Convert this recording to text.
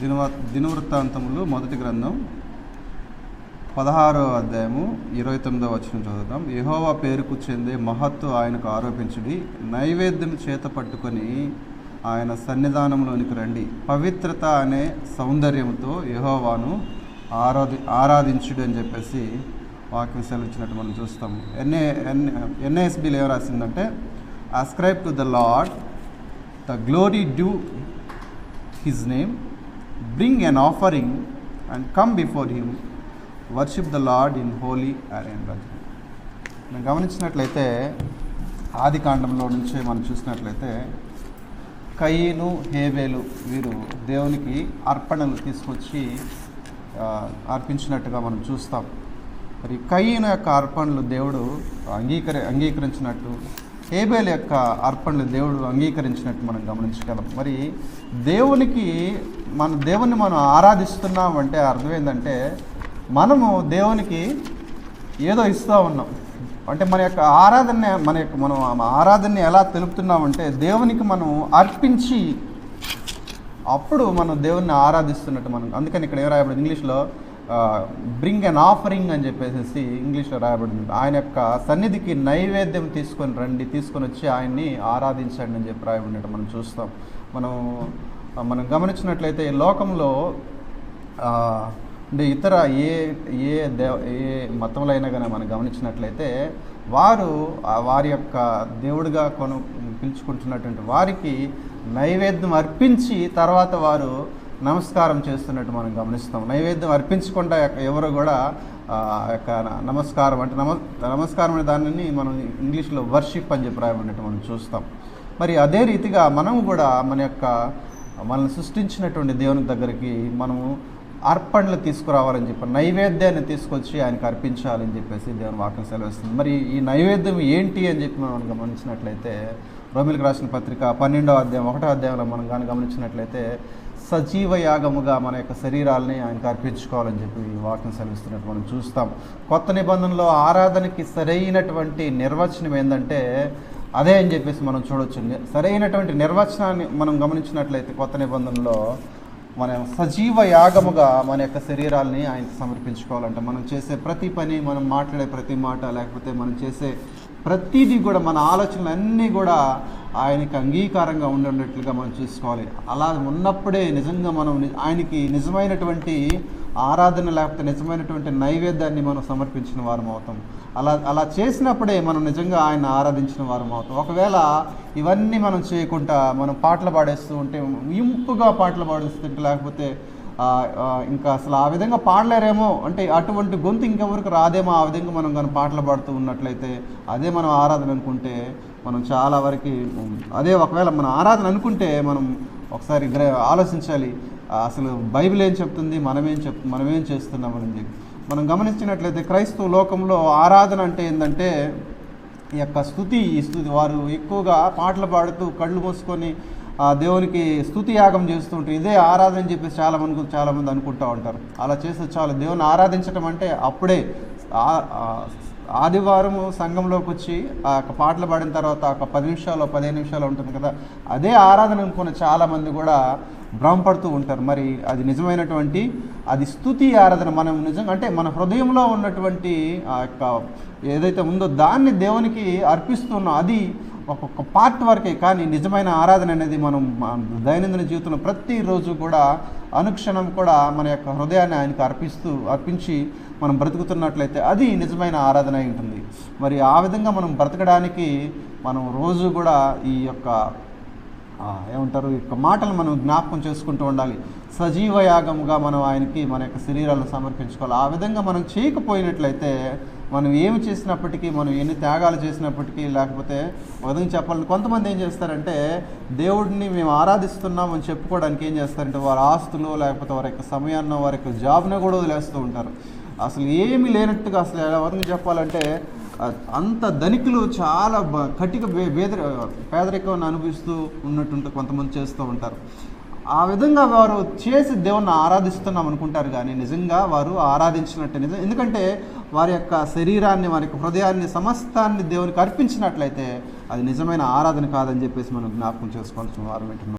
దినవ దినవృత్తాంతములు మొదటి గ్రంథం పదహారో అధ్యాయము ఇరవై తొమ్మిదో వచ్చిన చదువుతాం యహోవా పేరుకు చెందే మహత్తు ఆయనకు ఆరోపించుడి. నైవేద్యం చేత పట్టుకొని ఆయన సన్నిధానంలోనికి రండి. పవిత్రత అనే సౌందర్యంతో యహోవాను ఆరాధి ఆరాధించుడు అని చెప్పేసి వాక్యం సెలవిచ్చినట్టు మనం చూస్తాం. ఎన్ఏ ఎన్ ఎన్ఏఎస్బిలో ఏం రాసిందంటే ascribe to the lord the glory due his name bring an offering and come before him worship the lord in holy array రాజు మనం గమనించినట్లయితే ఆది కాండంలో నుంచి మనం చూసినట్లయితే కయ్యను హేబేలు వీరు దేవునికి అర్పణలు తీసుకొచ్చి అర్పించినట్టుగా మనం చూస్తాం. మరి కయ్యను యొక్క అర్పణలు దేవుడు అంగీకరి అంగీకరించినట్టు ఏబేల్ యొక్క అర్పణలు దేవుడు అంగీకరించినట్టు మనం గమనించగలం. మరి దేవునికి మన దేవుని మనం ఆరాధిస్తున్నాం అంటే అర్థం ఏంటంటే మనము దేవునికి ఏదో ఇస్తూ ఉన్నాం. అంటే మన యొక్క ఆరాధన మన యొక్క మనం ఆ ఆరాధనని ఎలా తెలుపుతున్నామంటే దేవునికి మనం అర్పించి అప్పుడు మనం దేవుణ్ణి ఆరాధిస్తున్నట్టు మనం అందుకని ఇక్కడ ఏం రాయబడింది? ఇంగ్లీష్లో బ్రింగ్ అన్ ఆఫరింగ్ అని చెప్పేసి ఇంగ్లీష్లో రాయబడింది. ఆయన యొక్క సన్నిధికి నైవేద్యం తీసుకొని రండి తీసుకొని వచ్చి ఆయన్ని ఆరాధించండి అని చెప్పి రాయబడినట్టు మనం చూస్తాం. మనం మనం గమనించినట్లయితే ఈ లోకంలో అంటే ఇతర ఏ ఏ దేవ ఏ మతములైనా కానీ మనం గమనించినట్లయితే వారు వారి యొక్క దేవుడిగా కొను పిలుచుకుంటున్నటువంటి వారికి నైవేద్యం అర్పించి తర్వాత వారు నమస్కారం చేస్తున్నట్టు మనం గమనిస్తాం. నైవేద్యం అర్పించకుండా ఎవరు కూడా యొక్క నమస్కారం అంటే నమ నమస్కారం అనే దానిని మనం ఇంగ్లీష్లో వర్షిప్ అని చెప్పి రాయబడినట్టు మనం చూస్తాం. మరి అదే రీతిగా మనం కూడా మన యొక్క మనల్ని సృష్టించినటువంటి దేవుని దగ్గరికి మనము అర్పణలు తీసుకురావాలని చెప్పి నైవేద్యాన్ని తీసుకొచ్చి ఆయనకు అర్పించాలని చెప్పేసి దేవుని వాక్యం సెలవిస్తుంది. మరి ఈ నైవేద్యం ఏంటి అని చెప్పి మనం గమనించినట్లయితే రోమిలకు రాసిన పత్రిక పన్నెండో అధ్యాయం ఒకటో అధ్యాయంలో మనం కానీ గమనించినట్లయితే సజీవ యాగముగా మన యొక్క శరీరాలని ఆయనకు అర్పించుకోవాలని చెప్పి ఈ వాక్యం సెలవిస్తున్నట్టు మనం చూస్తాం. కొత్త నిబంధనలో ఆరాధనకి సరైనటువంటి నిర్వచనం ఏంటంటే అదే అని చెప్పేసి మనం చూడొచ్చు. సరైనటువంటి నిర్వచనాన్ని మనం గమనించినట్లయితే కొత్త నిబంధనలో మన సజీవ యాగముగా మన యొక్క శరీరాల్ని ఆయనకు సమర్పించుకోవాలంటే. మనం చేసే ప్రతి పని మనం మాట్లాడే ప్రతి మాట లేకపోతే మనం చేసే ప్రతిదీ కూడా మన ఆలోచనలు అన్నీ కూడా ఆయనకి అంగీకారంగా ఉండేటట్లుగా మనం చూసుకోవాలి. అలా ఉన్నప్పుడే నిజంగా మనం ఆయనకి నిజమైనటువంటి ఆరాధన లేకపోతే నిజమైనటువంటి నైవేద్యాన్ని మనం సమర్పించిన వారం అవుతాం. అలా అలా చేసినప్పుడే మనం నిజంగా ఆయన ఆరాధించిన వారం అవుతాం. ఒకవేళ ఇవన్నీ మనం చేయకుండా మనం పాటలు పాడేస్తూ ఉంటే ఇంపుగా పాటలు పాడేస్తుంటే లేకపోతే ఇంకా అసలు ఆ విధంగా పాడలేరేమో అంటే అటువంటి గొంతు ఇంకెవరికి రాదేమో ఆ విధంగా మనం కానీ పాటలు పాడుతూ ఉన్నట్లయితే అదే మనం ఆరాధన అనుకుంటే మనం చాలా వరకు అదే ఒకవేళ మనం ఆరాధన అనుకుంటే మనం ఒకసారి ఆలోచించాలి. అసలు బైబిల్ ఏం చెప్తుంది? మనమేం చెప్ మనమేం చేస్తున్నామని చెప్పి. మనం గమనించినట్లయితే క్రైస్తవ లోకంలో ఆరాధన అంటే ఏంటంటే ఈ యొక్క స్థుతి ఈ స్థుతి వారు ఎక్కువగా పాటలు పాడుతూ కళ్ళు మూసుకొని ఆ దేవునికి స్థుతి యాగం చేస్తుంటారు ఇదే ఆరాధన అని చెప్పేసి చాలా మంది చాలా మంది అనుకుంటూ ఉంటారు. అలా చేస్తే చాలు. దేవుని ఆరాధించడం అంటే అప్పుడే ఆదివారం సంఘంలోకి వచ్చి ఆ యొక్క పాటలు పాడిన తర్వాత ఒక పది నిమిషాలు పదిహేను నిమిషాలు ఉంటుంది కదా. అదే ఆరాధన అనుకున్న చాలామంది కూడా భ్రమపడుతూ ఉంటారు. మరి అది నిజమైనటువంటి అది స్థుతి ఆరాధన మనం నిజంగా అంటే మన హృదయంలో ఉన్నటువంటి ఆ యొక్క ఏదైతే ఉందో దాన్ని దేవునికి అర్పిస్తున్నాం అది ఒక్కొక్క పార్ట్ వరకే. కానీ నిజమైన ఆరాధన అనేది మనం దైనందిన జీవితంలో ప్రతిరోజు కూడా అనుక్షణం కూడా మన యొక్క హృదయాన్ని ఆయనకు అర్పిస్తూ అర్పించి మనం బ్రతుకుతున్నట్లయితే అది నిజమైన ఆరాధన అయి ఉంటుంది. మరి ఆ విధంగా మనం బ్రతకడానికి మనం రోజు కూడా ఈ యొక్క ఏమంటారు? ఈ యొక్క మాటలు మనం జ్ఞాపకం చేసుకుంటూ ఉండాలి. సజీవ యాగముగా మనం ఆయనకి మన యొక్క శరీరాలను సమర్పించుకోవాలి. ఆ విధంగా మనం చేయకపోయినట్లయితే మనం ఏమి చేసినప్పటికీ మనం ఎన్ని త్యాగాలు చేసినప్పటికీ లేకపోతే ఒక చెప్పాలని కొంతమంది ఏం చేస్తారంటే దేవుడిని మేము ఆరాధిస్తున్నాం అని చెప్పుకోవడానికి ఏం చేస్తారంటే వారి ఆస్తులు లేకపోతే వారి యొక్క సమయాన్ని వారి యొక్క జాబ్నో కూడా వదిలేస్తూ ఉంటారు. అసలు ఏమీ లేనట్టుగా అసలు ఎలా చెప్పాలంటే అంత ధనికులు చాలా బ- కటిక బే- పేదరికం అనుభవిస్తూ ఉన్నట్టు కొంతమంది చేస్తూ ఉంటారు. ఆ విధంగా వారు చేసి దేవుణ్ణి ఆరాధిస్తున్నాం అనుకుంటారు కానీ నిజంగా వారు ఆరాధించినట్టే నిజం. ఎందుకంటే వారి యొక్క శరీరాన్ని వారి యొక్క హృదయాన్ని సమస్తాన్ని దేవునికి అర్పించినట్లయితే అది నిజమైన ఆరాధన కాదని చెప్పేసి మనం జ్ఞాపకం చేసుకోవాల్సిన వారు వింటున్నాం